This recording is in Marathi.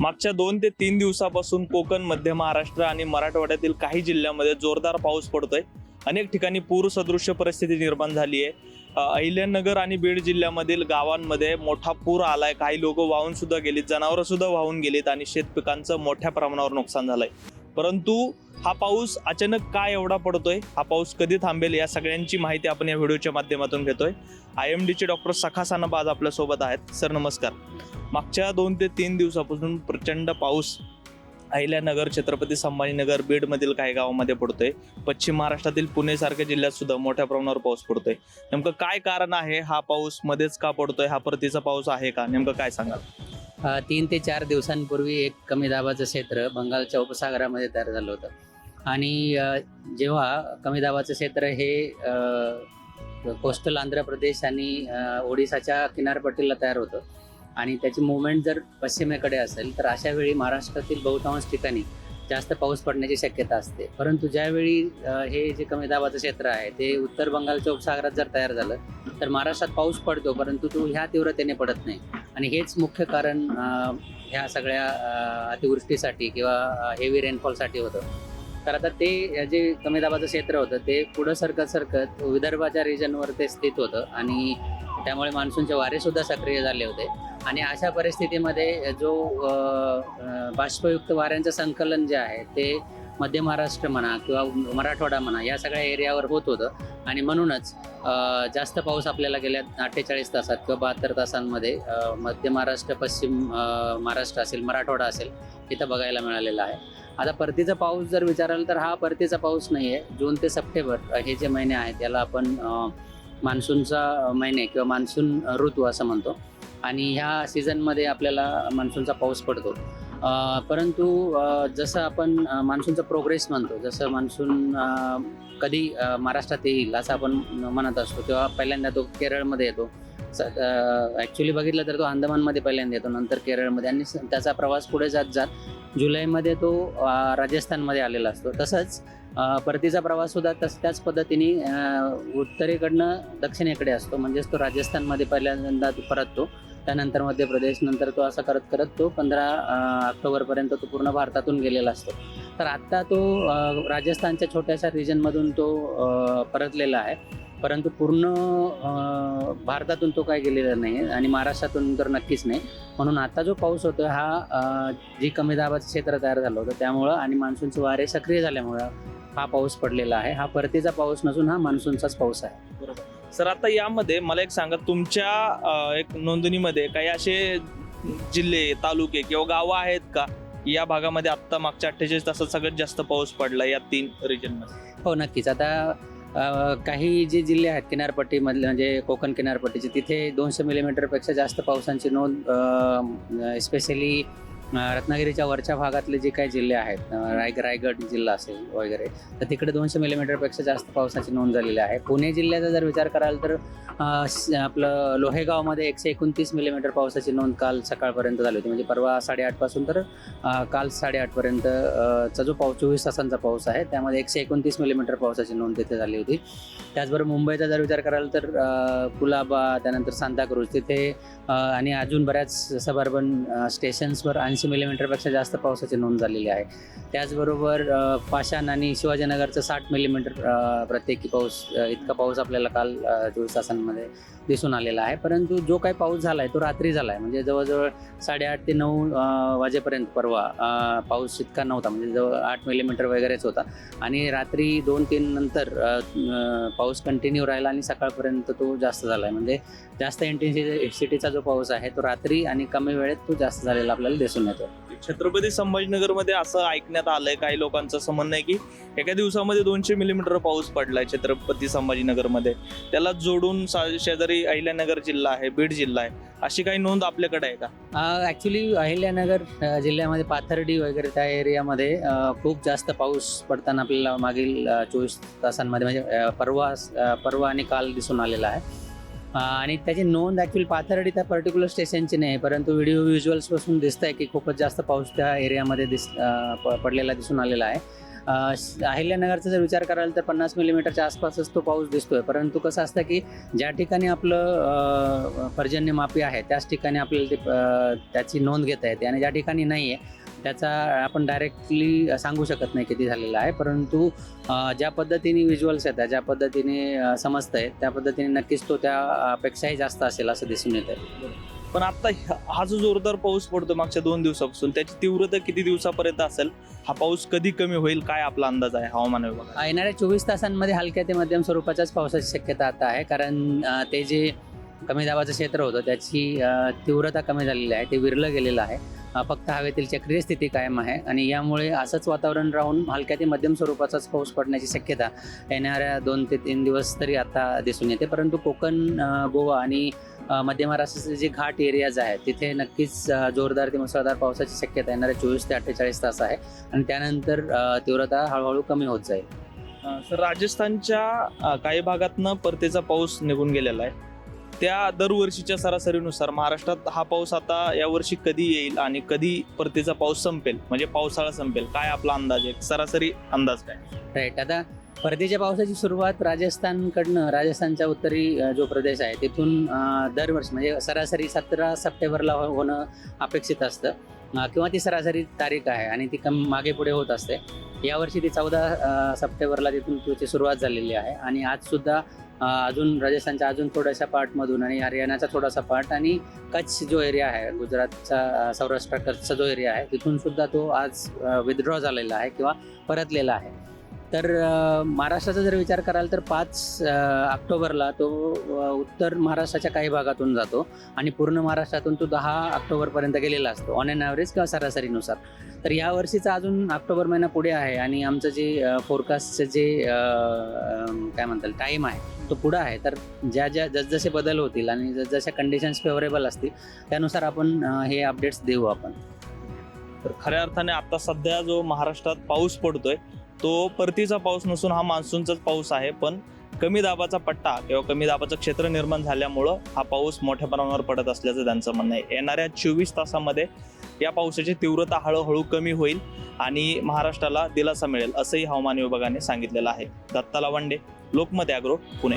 मागच्या दोन ते तीन दिवसापासून कोकण मध्य महाराष्ट्र आणि मराठवाड्यातील काही जिल्ह्यांमध्ये जोरदार पाऊस पडतोय. अनेक ठिकाणी पूरसदृश्य परिस्थिती निर्माण झाली आहे. अहिल्यानगर आणि बीड जिल्ह्यामधील गावांमध्ये मोठा पूर आलाय. काही लोक वाहून सुद्धा गेलीत जनावरं सुद्धा वाहून गेलीत आणि शेतपिकांचं मोठ्या प्रमाणावर नुकसान झालंय. परंतु हा पाऊस अचानक काय एवढा पडतोय? हा पाऊस कधी थांबेल? या सगळ्यांची माहिती आपण या व्हिडिओच्या माध्यमातून घेतोय. आय एम डीचे डॉक्टर सखा सानप आज आपल्यासोबत आहेत. सर नमस्कार. मागच्या दोन ते तीन दिवसापासून प्रचंड पाऊस अहिल्यानगर छत्रपती संभाजीनगर बीडमधील काही गावामध्ये पडतोय. पश्चिम महाराष्ट्रातील पुणे सारख्या जिल्ह्यात सुद्धा मोठ्या प्रमाणावर पाऊस पडतोय. नेमकं काय कारण आहे? हा पाऊस मध्येच का पडतोय? हा परतीचा पाऊस आहे का? नेमकं काय सांगाल? तीन ते चार दिवसांपूर्वी एक कमी दाबाचं क्षेत्र बंगालच्या उपसागरामध्ये तयार झालं होतं. आणि जेव्हा कमी दाबाचं क्षेत्र हे कोस्टल आंध्र प्रदेश आणि ओडिसाच्या किनारपट्टीला तयार होतं आणि त्याची मुवमेंट जर पश्चिमेकडे असेल तर अशा वेळी महाराष्ट्रातील बहुतांश ठिकाणी जास्त पाऊस पडण्याची शक्यता असते. परंतु ज्यावेळी हे जे कमी दाबाचं क्षेत्र आहे ते उत्तर बंगालच्या उपसागरात जर तयार झालं तर महाराष्ट्रात पाऊस पडतो परंतु तो ह्या तीव्रतेने पडत नाही. आणि हेच मुख्य कारण ह्या सगळ्या अतिवृष्टीसाठी किंवा हेवी रेनफॉलसाठी होतं. तर आता ते जे कमी दाबाचं क्षेत्र होतं ते पुढं सरकत सरकत विदर्भाच्या रिजनवर ते स्थित होतं. आणि त्यामुळे मान्सूनचे वारेसुद्धा सक्रिय झाले होते. आणि अशा परिस्थितीमध्ये जो बाष्पयुक्त वाऱ्यांचं संकलन जे आहे ते मध्य महाराष्ट्र म्हणा किंवा मराठवाडा म्हणा या सगळ्या एरियावर होत होतं. आणि म्हणूनच जास्त पाऊस आपल्याला गेल्या अठ्ठेचाळीस तासात किंवा बहात्तर तासांमध्ये मध्य महाराष्ट्र पश्चिम महाराष्ट्र असेल मराठवाडा असेल इथं बघायला मिळालेला आहे. आता परतीचा पाऊस जर विचाराल तर हा परतीचा पाऊस नाही आहे जून ते सप्टेंबर हे जे महिने आहेत याला आपण मान्सूनचा महिने किंवा मान्सून ऋतू असं म्हणतो. आणि ह्या सीझनमध्ये आपल्याला मान्सूनचा पाऊस पडतो. परंतु जसं आपण मान्सूनचा प्रोग्रेस म्हणतो जसं मान्सून कधी महाराष्ट्रात येईल असं आपण म्हणत असतो तेव्हा पहिल्यांदा तो केरळमध्ये येतो. ॲक्च्युली बघितलं तर तो अंदमानमध्ये पहिल्यांदा येतो नंतर केरळमध्ये आणि स- त्याचा प्रवास पुढे जात जात जुलैमध्ये तो राजस्थानमध्ये आलेला असतो. तसंच परतीचा प्रवास सुद्धा तस त्याच पद्धतीने उत्तरेकडनं दक्षिणेकडे असतो. म्हणजेच तो राजस्थानमध्ये पहिल्यांदा तो परततो. त्यानंतर मध्य प्रदेश नंतर तो असा करत करत तो पंधरा ऑक्टोबरपर्यंत तो पूर्ण भारतातून गेलेला असतो. तर आत्ता तो राजस्थानच्या छोट्याशा रिजनमधून तो परतलेला आहे. परंतु पूर्ण भारतातून तो काय गेलेला नाही आणि महाराष्ट्रातून तर नक्कीच नाही. म्हणून आता जो पाऊस होतो हा जी कमी दाबाचं क्षेत्र तयार झालं होतं त्यामुळं आणि मान्सूनचे वारे सक्रिय झाल्यामुळं हा पाऊस पडलेला आहे. हा परतीचा पाऊस नसून हा मान्सूनचाच पाऊस आहे. सर आता यामध्ये मला एक सांगा तुमच्या अ, एक नोंदणीमध्ये काही असे जिल्हे तालुके किंवा गावं आहेत का? या भागामध्ये आत्ता मागच्या अठ्ठेचाळीस तासात सगळ्यात जास्त पाऊस पडला या तीन रिजनमध्ये हो नक्कीच. आता अ, काही जे जिल्हे आहेत किनारपट्टीमधले म्हणजे कोकण किनारपट्टीचे तिथे दोनशे मिलीमीटरपेक्षा जास्त पावसांची नोंद स्पेशली रत्नागिरीच्या वरच्या भागातले जे काही जिल्हे आहेत राय रायगड जिल्हा असेल वगैरे तर तिकडे दोनशे मिलीमीटरपेक्षा जास्त पावसाची नोंद झालेली आहे. पुणे जिल्ह्याचा जर विचार कराल तर आपलं लोहेगावमध्ये एकशे एकोणतीस मिलीमीटर पावसाची नोंद काल सकाळपर्यंत झाली होती. म्हणजे परवा साडेआठपासून तर काल साडेआठपर्यंत चा जो पाऊस चोवीस तासांचा पाऊस आहे त्यामध्ये एकशे एकोणतीस मिलीमीटर पावसाची नोंद तिथे झाली होती. त्याचबरोबर मुंबईचा जर विचार कराल तर कुलाबा त्यानंतर सांताक्रूज तिथे आणि अजून बऱ्याच सबर्बन स्टेशन्सवर आणि ऐंशी मिलीमीटरपेक्षा जास्त पावसाची नोंद झालेली आहे. त्याचबरोबर पाषाण आणि शिवाजीनगरचं साठ मिलीमीटर प्रत्येकी पाऊस इतका पाऊस आपल्याला काल चोवीस तासांमध्ये दिसून आलेला आहे. परंतु जो काही पाऊस झाला आहे तो रात्री झाला आहे म्हणजे जवळजवळ साडेआठ ते नऊ वाजेपर्यंत परवा पाऊस इतका नव्हता. म्हणजे जवळ आठ मिलीमीटर वगैरेच होता. आणि रात्री दोन तीन नंतर पाऊस कंटिन्यू राहिला आणि सकाळपर्यंत तो जास्त झाला आहे म्हणजे जास्त इंटेन्सिटीचा जो पाऊस आहे तो रात्री आणि कमी वेळेत तो जास्त झालेला आपल्याला दिसून येतो छत्रपती संभाजीनगरमध्ये असं ऐकण्यात आलंय काही लोकांचं असं म्हणणं आहे की एका दिवसामध्ये दोनशे मिलीमीटर पाऊस पडलाय छत्रपती संभाजीनगरमध्ये. त्याला जोडून सा- शेजारी अहिल्यानगर जिल्हा आहे बीड जिल्हा आहे. अशी काही नोंद आपल्याकडे आहे का? ॲक्च्युली अहिल्यानगर अ, जिल्ह्यामध्ये पाथर्डी वगैरे त्या एरियामध्ये अ, खूप जास्त पाऊस पडताना आपल्याला मागील चोवीस तासांमध्ये म्हणजे अ, परवा अ, परवा आणि काल दिसून आलेला आहे. आणि त्याची नोंद ॲक्च्युली पाथर्डी त्या पर्टिक्युलर स्टेशनची नाही परंतु व्हिडिओ व्हिज्युअल्सपासून दिसत आहे की खूपच जास्त पाऊस त्या एरियामध्ये दिस प- पडलेला दिसून आलेला आहे. श- अहिल्यानगरचा जर विचार कराल तर पन्नास मिलीमीटरच्या आसपासच तो पाऊस दिसतोय परंतु कसं असतं की ज्या ठिकाणी आपलं पर्जन्यमापी आहे त्याच ठिकाणी आपल्याला ते त्याची नोंद घेता येते आणि ज्या ठिकाणी नाही आहे त्याचा आपण डायरेक्टली सांगू शकत नाही किती झालेला आहे परंतु ज्या पद्धतीने व्हिज्युअल्स येतात ज्या पद्धतीने अ, समजतंय त्या पद्धतीने नक्कीच तो त्यापेक्षाही जास्त असेल असं दिसून येत आहे पण आता हा जो जोरदार पाऊस पडतो मागच्या दोन दिवसापासून त्याची तीव्रता किती दिवसापर्यंत असेल? हा पाऊस कधी कमी होईल? काय आपला अंदाज आहे हवामान विभागाचा येणाऱ्या चोवीस तासांमध्ये हलक्या ते मध्यम स्वरूपाच्याच पावसाची शक्यता आता आहे कारण ते जे कमी दाबाचं क्षेत्र होतं त्याची तीव्रता कमी झालेली आहे ते विरलं गेलेलं आहे. फक्त हवेतील चक्रीय स्थिती कायम आहे आणि यामुळे असंच वातावरण राहून हलक्या ते मध्यम स्वरूपाचाच पाऊस पडण्याची शक्यता येणाऱ्या दोन ते तीन दिवस तरी आता दिसून येते. परंतु कोकण गोवा आणि मध्य महाराष्ट्राचे जे घाट एरियाज आहेत तिथे नक्कीच जोरदार ते मुसळधार पावसाची शक्यता येणाऱ्या चोवीस ते अठ्ठेचाळीस तास आहे आणि त्यानंतर तीव्रता हळूहळू कमी होत जाईल. सर राजस्थानच्या काही भागातनं परतीचा पाऊस निघून गेलेला आहे. त्या दरवर्षीच्या सरासरीनुसार महाराष्ट्रात हा पाऊस आता यावर्षी कधी येईल आणि कधी परतीचा पाऊस संपेल? म्हणजे पावसाळा संपेल. काय आपला अंदाज आहे? सरासरी अंदाज काय? राईट आता परतीच्या पावसाची सुरुवात राजस्थानकडनं राजस्थानच्या उत्तरी जो प्रदेश आहे तिथून दरवर्षी म्हणजे सरासरी सतरा सप्टेंबरला हो-, होणं अपेक्षित असतं. किंवा ती सरासरी तारीख आहे आणि ती कम मागे पुढे होत असते. यावर्षी ती चौदा सप्टेंबरला तिथून तिची सुरुवात झालेली आहे. आणि आजसुद्धा अजून राजस्थानच्या अजून थोड्याशा पार्टमधून आणि हरियाणाचा थोडासा पार्ट आणि कच्छ जो एरिया आहे गुजरातचा सौराष्ट्र कच्छचा जो एरिया आहे तिथून सुद्धा तो आज विथड्रॉ झालेला आहे किंवा परतलेला आहे. तर महाराष्ट्राचा जर विचार कराल तर पाच ऑक्टोबरला तो उत्तर महाराष्ट्राच्या काही भागातून जातो आणि पूर्ण महाराष्ट्रातून तो दहा ऑक्टोबरपर्यंत गेलेला असतो ऑन एन ॲव्हरेज किंवा सरासरीनुसार. तर या वर्षीचा अजून ऑक्टोबर महिना पुढे आहे आणि आमचं जे फोरकास्टचं जे काय म्हणतात टाईम आहे तो पुढं आहे. तर ज्या ज्या जसजसे बदल होतील आणि जसजशा कंडिशन्स फेवरेबल असतील त्यानुसार आपण हे अपडेट्स देऊ आपण. तर खऱ्या अर्थाने आता सध्या जो महाराष्ट्रात पाऊस पडतोय तो परतीचा पाऊस नसून हा मान्सूनचाच पाऊस आहे. पण कमी दाबाचा पट्टा किंवा कमी दाबाचं क्षेत्र निर्माण झाल्यामुळं हा पाऊस मोठ्या प्रमाणावर पडत असल्याचं त्यांचं म्हणणं आहे. येणाऱ्या चोवीस तासामध्ये या पावसाची तीव्रता हळूहळू कमी होईल आणि महाराष्ट्राला दिलासा मिळेल असंही हवामान विभागाने सांगितलेलं आहे. दत्ताला वंडे. लोकमत ॲग्रो पुणे.